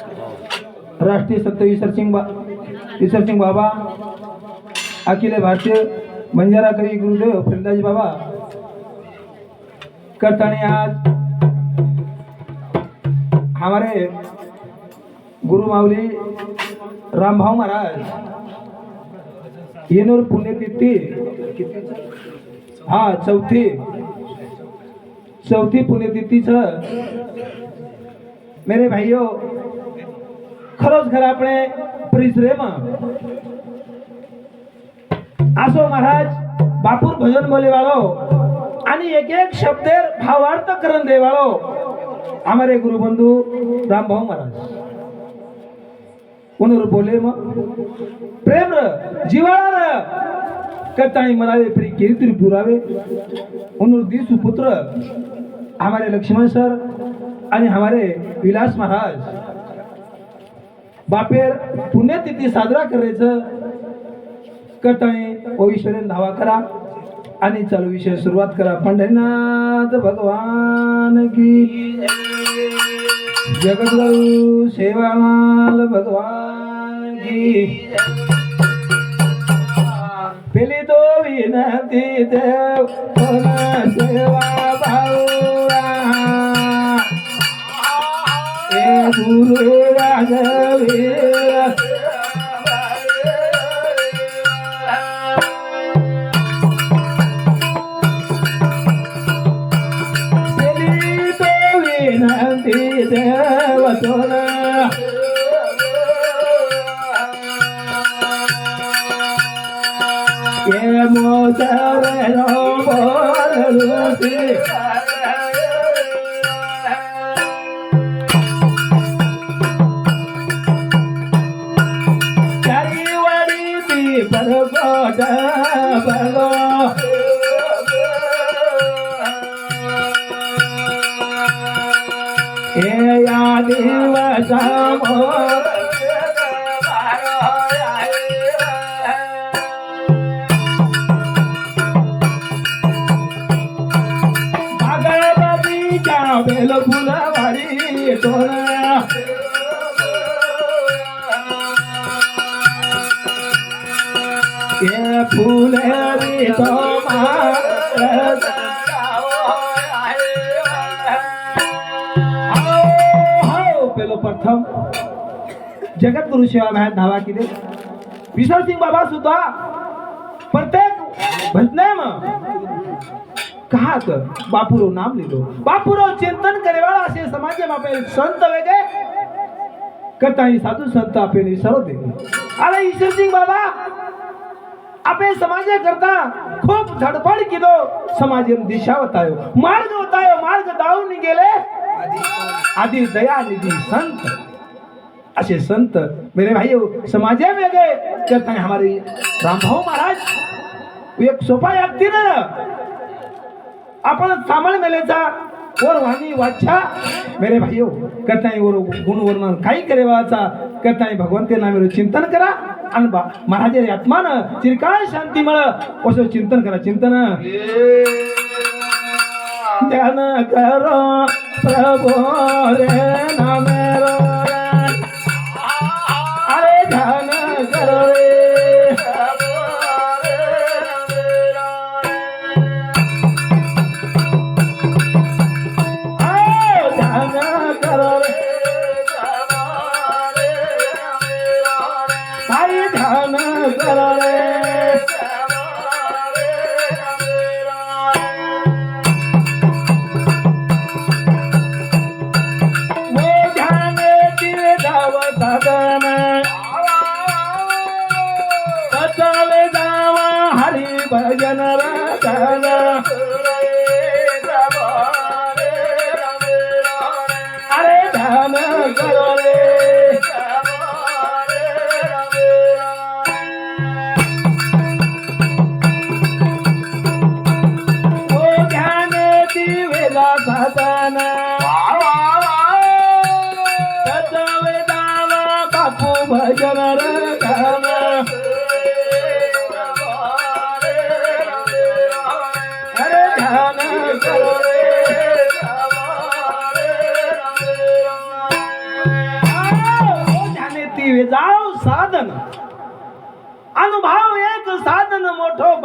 राष्ट्रीय सत्य ईश्वरसिंग बा ईश्वरसिंग बाबा अखिल भारतीय बंजारा कवी गुरुदेव फरीदाजी बाबा करताने आज। हमारे गुरु माऊली रामभाऊ महाराज येनूर पुण्यतिथी हा चौथी चौथी पुण्यतिथीचं मेरे भाइयों खरोच खरं આપણે પરિશ્રમ आसो महाराज बापूर भजन बोले वाळो आणि एक एक शब्देर भावार्थ करून दे वाळो हमारे गुरुबंधू रामभाऊ महाराज कोणवर बोले मग प्रेम र जिवाळा र करताणी मरावे प्री कीर्ती पुरावे उनूर दी सुपुत्र हमारे लक्ष्मण सर आणि हमारे विलास महाराज बापेर पुण्यतिथी साजरा करायचं. करताने ओईश्वरेन धावा करा. आणि चालू विषय सुरुवात करा. पंढरीनाथ भगवान की जगद्गुरु सेवामाल भगवान की पेली तो विनंती देव सेवा भाऊ ए हे या दिवसा मोर भगवतीच्या बेल फुलवाडी तोरणा जगद्गुरु सेवाभायात धावा किती विशाल सिंग बाबा सुद्धा प्रत्येक भजनाम। कहाक बापुरो नाम लिहिलो बापुरो चिंतन करेवाळ असे समाज बापे संत वेगळे करता साधू संत आपे विसरवते अरे ईश्वर सिंग बाबा आपे समाजे करता खूप धडपड केलो। समाज दिशा होता मार्ग होता मार्ग दाऊन गेले आधी दया निधी संत। असे संत मेरे भाई समाजे वेगळे करता हमारे रामभाऊ महाराज एक सोपा व्यक्ती ना आपण सामान्य मेलेचा और वाणी वाचा। मेरे भाइयों करता है और गुण वर्णन काही करे वाचा? करता है भगवंत के नामे चिंतन करा आणि बा महाराज आत्मान चिरकाळ शांती मळ असं चिंतन करा चिंतन। ध्यान करो प्रभु रे नाम।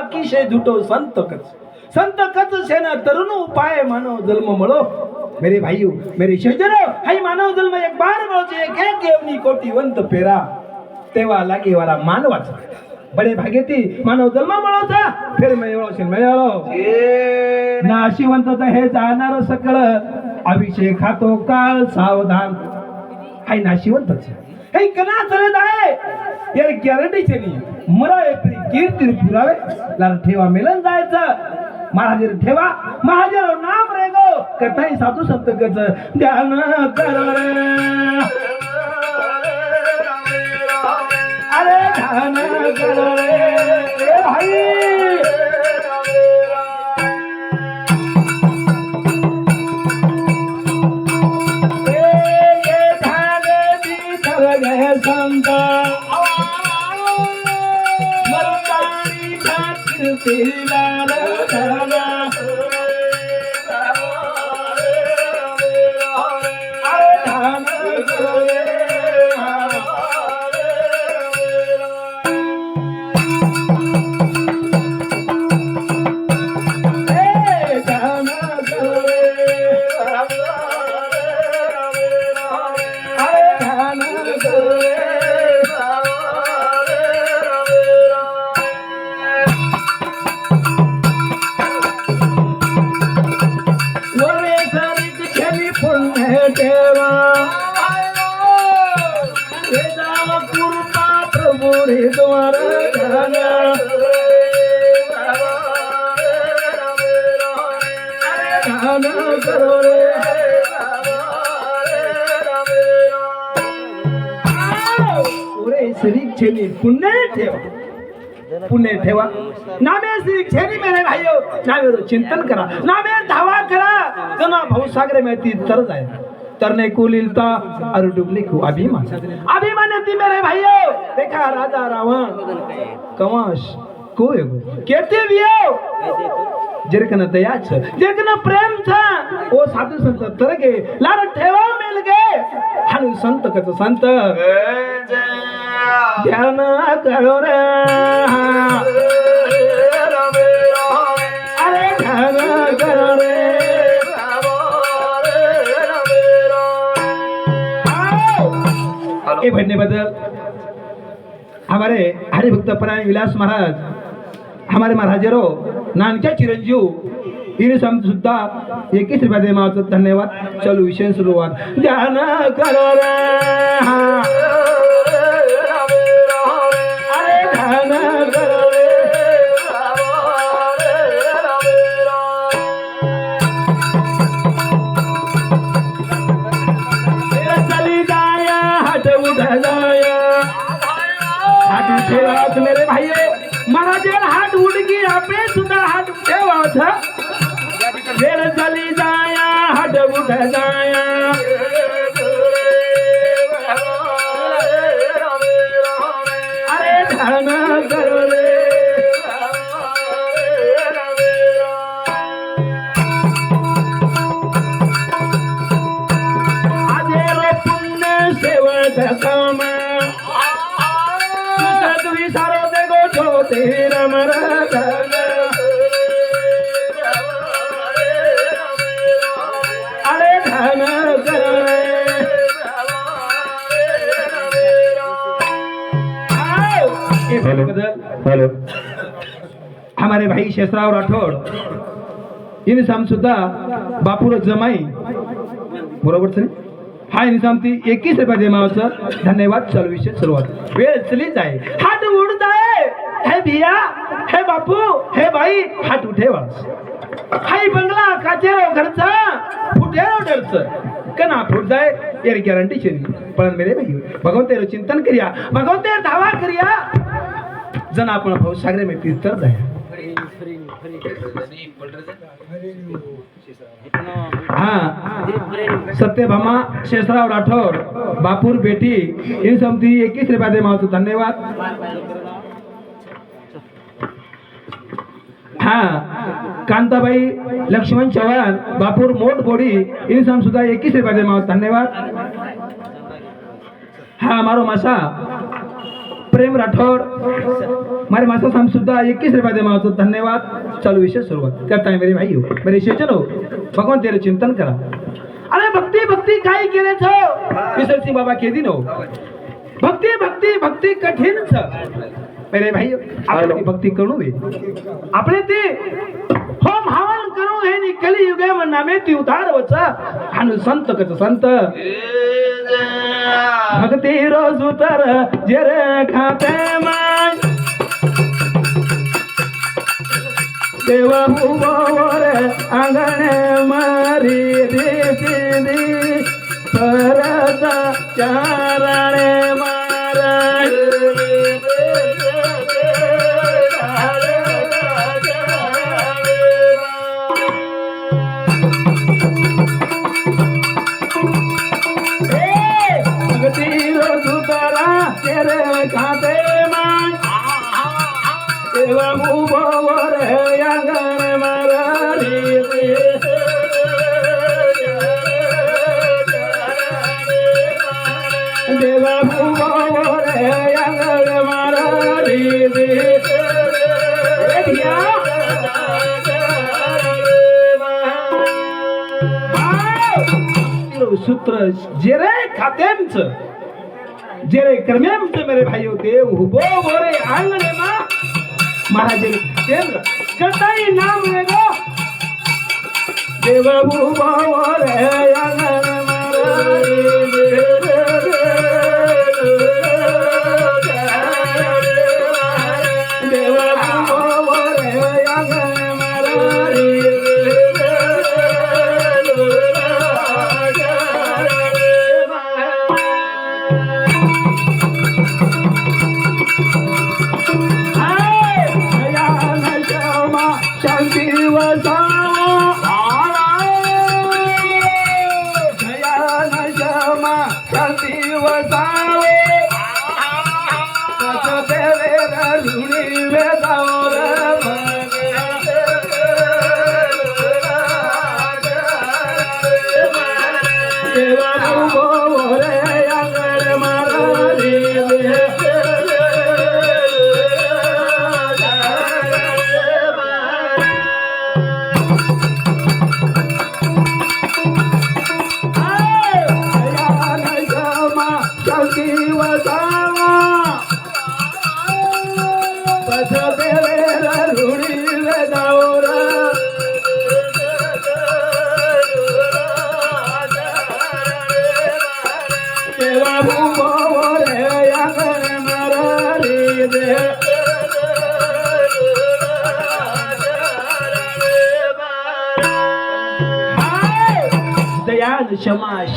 मोठो बाकी शे झुटो संत कच. संत कच शेन तरुण उपाय मानव जन्म मळो. मेरे भाईयो मेरे शेजरो हाई मानव जन्म एक बार मळोचे एक एक देवनी कोटीवंत पेरा. तेव्हा लागे वाला मानवाचा बडे भागेती मानव जन्म मळवता फिर मिळवशील मिळवलो नाशिवंतच हे जाणार सकळ. अभिषेक खातो काळ सावधान. हाय नाशिवंतच हे कना चलत आहे. यार गॅरंटीचे नाही मरा एप्रिल. कीर्ती पुरावे लाल ठेवा मेलन जायचं. महाजीर ठेवा. महाजर नाम रे गो. कथाही साधू संत कच ध्यान कर रे. अरे ध्यान कर रे. भाई. भाई प्रभु रे द्वारा ध्यान करो रे श्री छेनी पुण्य ठेवा. पुण्य ठेवा नामे श्री छेनी मेरे भाइयो नामे चिंतन करा. नामे धावा करा जना भाऊ सागरे माहिती तर जाय तरने कुलीलता अरु डुबली अभिमान. अभिमान ती मेरे भाइयो देखा राजा रावण। कंवश को एगो केते बियो जिरकन दया छ जिरकन प्रेम छ ओ साधू संत तरगे लार ठेवा मिल गए। हनु संत कच संत ध्यान करो रे। अरे ध्यान करो रे. ए भन्ने बदल हमारे हरिभक्त परायण विलास महाराज हमारे महाराजेरो नानक्या चिरंजीव इन सम सुद्धा एकच रुपया दे मावचं. धन्यवाद. चलो विषय सुरुवात. ध्यान करो रे. अरे ध्यान हात ठेवाच मेरे भाई महाराजेर हात उडकी आपले सुद्धा हात ठेवाच वेळ चली जाया हात उठ जाया. हेलो. हेलो. हमारे भाई शेषराव राठोड इन्सान सुद्धा बापूर जमाई. बरोबर सर? हा निजाम ती एकवीस रुपया जमावाचं धन्यवाद. चालू विषय सुरुवात. वेळ चलीच आहे हात उडत आहे हे भिया हे बापू हे बाई हात उठेवा हाय बंगला काचेरो घरचा फुटेरो डरच. कना फुट जाय यार गॅरंटी शेरी पण मेरे भाई. भगवंत चिंतन करिया. भगवंत धावा करिया. जण आपण भाऊ सागरे में तीर्थ जाया हा सत्यभामा शेषराव राठौर बापूर बेटी इन समती एकवीस रुपया मावतो धन्यवाद. हा कांताबाई लक्ष्मण चव्हाण बापूर मोठ बोडी इन सम सुद्धा एकवीस रुपया दे मावतो धन्यवाद. हा मारो मासा. प्रेम राठौड़. हमारे मास्टर साहब सुधा इक्कीस रुपया दे मास्टर धन्यवाद. चालू विषय सुरुवात. करता है मेरे भाई हो. मेरे शिवजन हो. भगवान तेरे चिंतन करा. अरे भक्ती भक्ती काय केले छो. विसर सिंह बाबा के दिन हो. भक्ती भक्ती भक्ति कठिन छ. मेरे भाई આપણે ભક્તિ કરવું છે આપણે તે હોમ હવન કરવું છે ની કલી યુગે માં નામે તી ઉતાર વચ આનું સંત કત સંત ભક્તિ રો સુતર જેરે ખાતે માં દેવ ભુવો રે આંગણે મારી દીદી પરત ચારણે ભગતીરો सगळं उभवर अंगण मरारी देवा उभवर अंगण मरारी सूत्र जेरे खात्यांच. जेरे क्रम्यांचे मेरे भाई होते उभो बोरे आंगणे मा महाराज तेम कताई नाम लेगो देव हुबो बोरे आंगणे मारा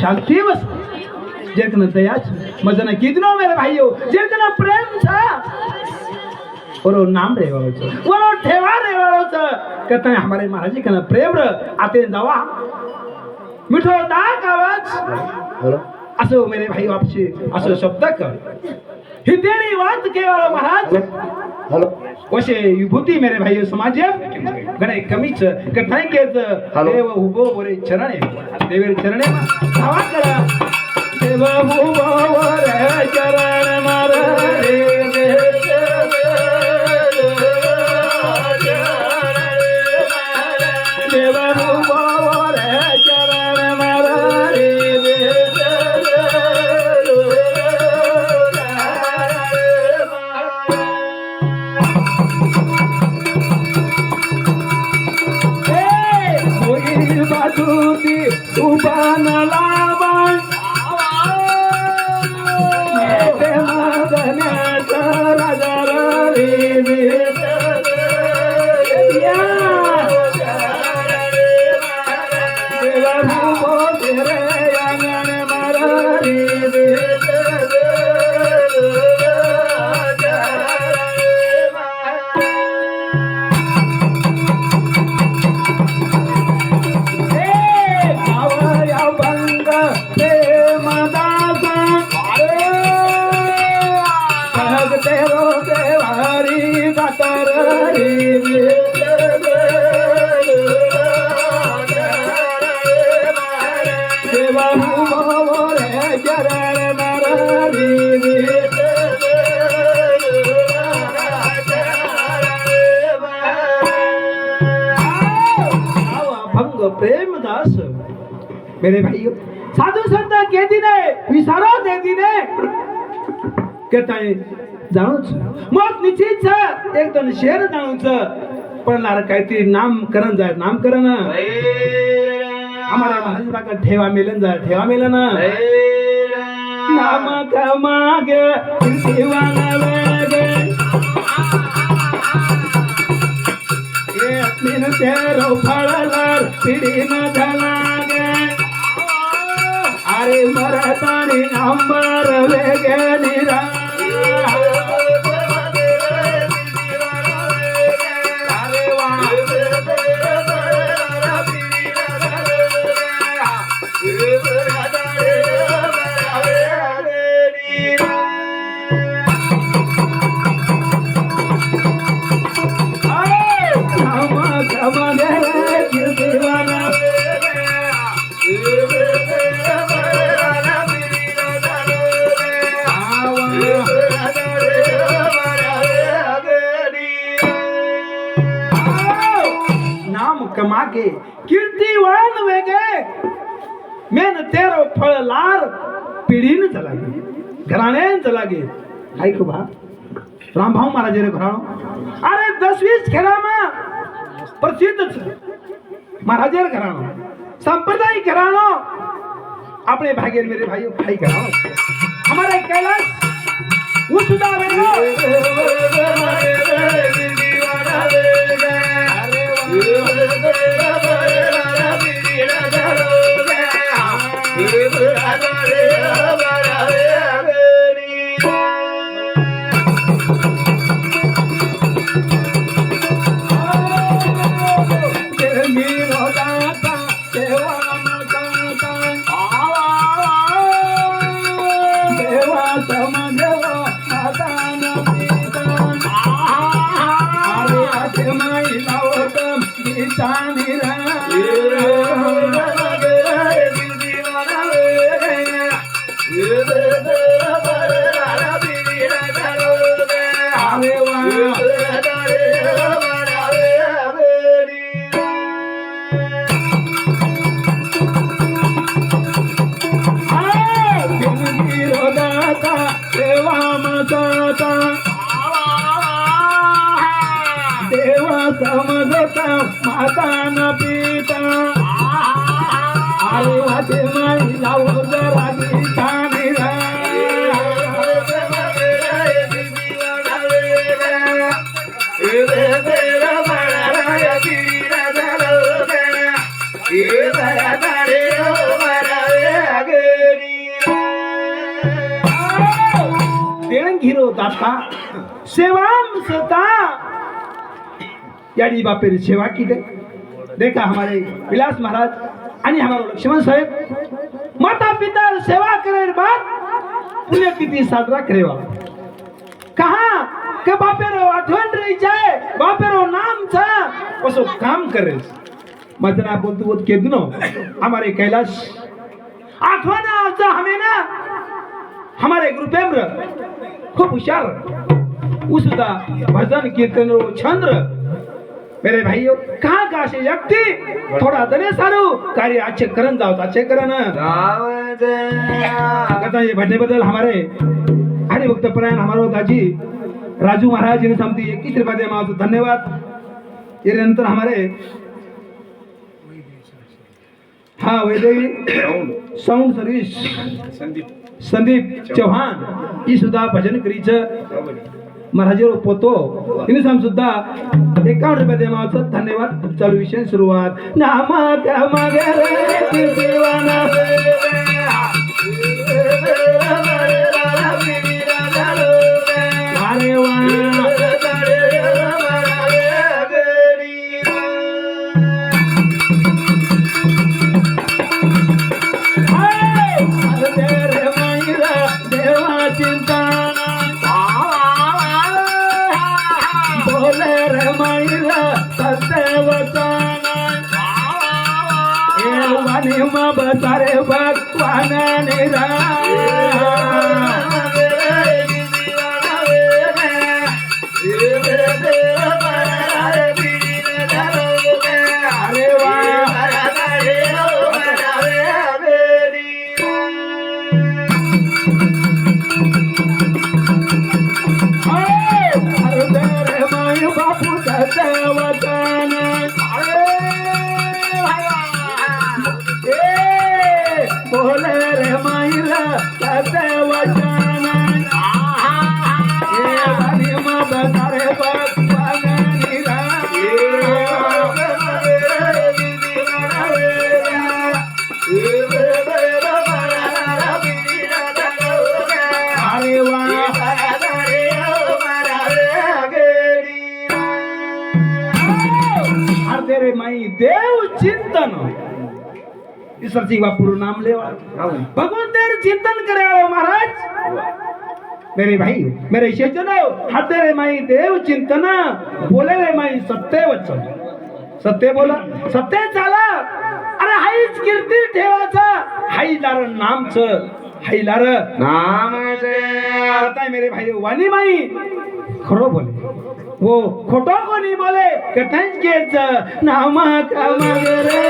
शांति बस। जेकन दया मजन कितनो मेरे भाइयों जेकन प्रेम छ। ओरो नाम रे वालो छ ओरो ठेवा रे वालो छ। कहते हैं हमारे महाराज जी कना प्रेम र आते दवा। मिठो दा कावच बोलो। असो मेरे भाई आपसे असो शब्द कर। तेरी बात केवळ महाराज। हॅलो वशे विभूती मेरे भाई समाज। गणे कमीच कथाय केच. देव उभो बोरे चरणे। देवेर चरणे धावा करा। देव उभो बोरे चरण मार। Cubana મેરે ભાઈઓ સાધુ સંત કેદીને વિસારો દેદીને કહેતા એ જાણો છો મોત નિશ્ચિત છે એકદમ શેર જાણું છે પણ લાર કાંઈથી નામકરણ જાય નામકરણ અમારા મહારાજ का ठेवा मेलन जाय ठेवा मेलन नाम कमागे ठेवाला वेगे ये दिन तेरो फळलार पिढी न ಹರಿ ಮರತನಿ ಅಂಬರ ವೇಗ ನಿರ रामभाऊ महाराज रे घराणो अरे दसवीस खेळामा प्रसिद्ध છે મહારાજેર ઘરાણો સંપ્રદાય ઘરાણો આપણે ભાગેર મેરે ભાઈઓ ભાઈ ઘરાણો हमारे कैलाश वो सुधा देवा Shaitani दाता सेवाम सता याडी बापेर सेवा की दे देखा हमारे विलास महाराज आणि हमारो लक्ष्मण साहेब माता पिता सेवा करे बाप पुण्य तिथि साजरा करेवा. कहा? के बापेरो आठवण रही जाए बापेरो नाम था उसो काम करे मतना बोलतो बोल के दिनो हमारे कैलाश आठवण आज हमें ना हमारे गुरुपेम्र खूब हुशार. उसदा भजन कीर्तन रो छंद्र. मेरे भाइयों कहाँ का असे व्यक्ती थोडा दने सारू कार्य अच्छे करन जाओ अच्छे करन कहता ये भजने बदल हमारे। हरिभक्त परायण हमारो दाजी राजू महाराज ने समती इक्कीस रुपया दे मातो धन्यवाद। ये नंतर हमारे। हाँ वैदेवी साऊंड सर्व्हिस संदीप। चव्हाण ही सुद्धा भजन करीचं। महाराजेवर पोतो तिने सांग सुद्धा एकावन्न रुपये देवाचं धन्यवाद. चालू विषय सुरुवात. नामा वचन ए बोल रे माईला सत्य वचन। ए वाणी मग तारे भगवान ईश्वर सिंह बापू नाम लेवा भगवान तेरे चिंतन करे वाले महाराज. मेरे भाई मेरे शेजनो हाते रे माई देव चिंतन बोले रे माई सत्य वचन. सत्य बोला. सत्य चाला अरे हाईच कीर्ती ठेवाचा हाईलार नामच. हाईलार आता मेरे भाई वाणी माई. खरो बोले. वो खोटो कोणी बोले कथांच घेच नाम कामग रे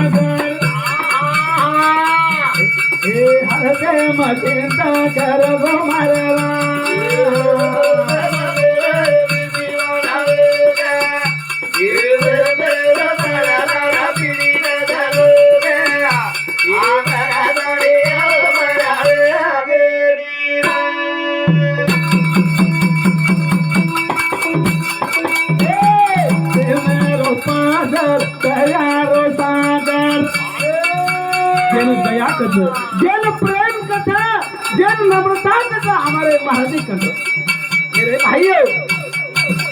नीतीरो आगर. हे हरदे मचिंता कर गो मारवा. का हमारे महाराज कर दो मेरे भाई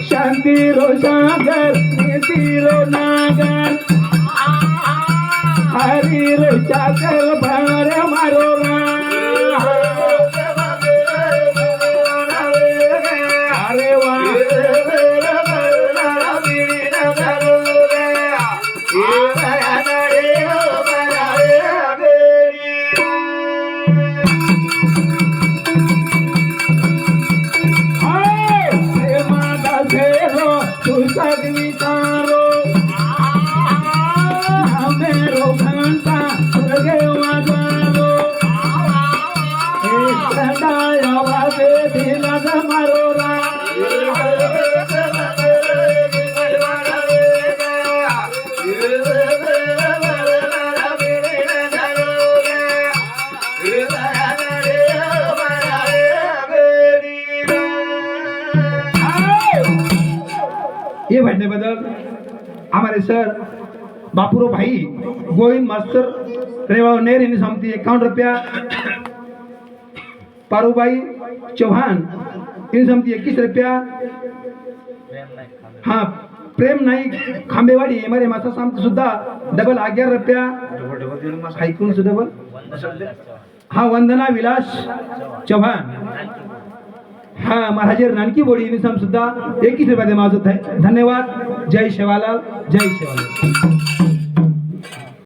शांति रो सागर नीति रो नागर. हरी रो चाकर भर मारो ना ये बदल हमारे सर बापुरो भाई गोविंद मास्टर रेवा नेर इन्हें समती एकाउंट रुपया. पारूबाई चौहान इन्हें समती इक्कीस रुपया. हाँ प्रेम नाईक खांबेवाडी एमारे मासा सामती सुद्धा डबल अग्यार रुपया. ऐकून सुद्धा डबल हा वंदना विलास चौहान. हा महाराजे नानकी बोडी युनिफॉर्म सुद्धा एकवीस रुपयाचे माझं आहे. धन्यवाद. जय शेवालाल. जय शेवालाल.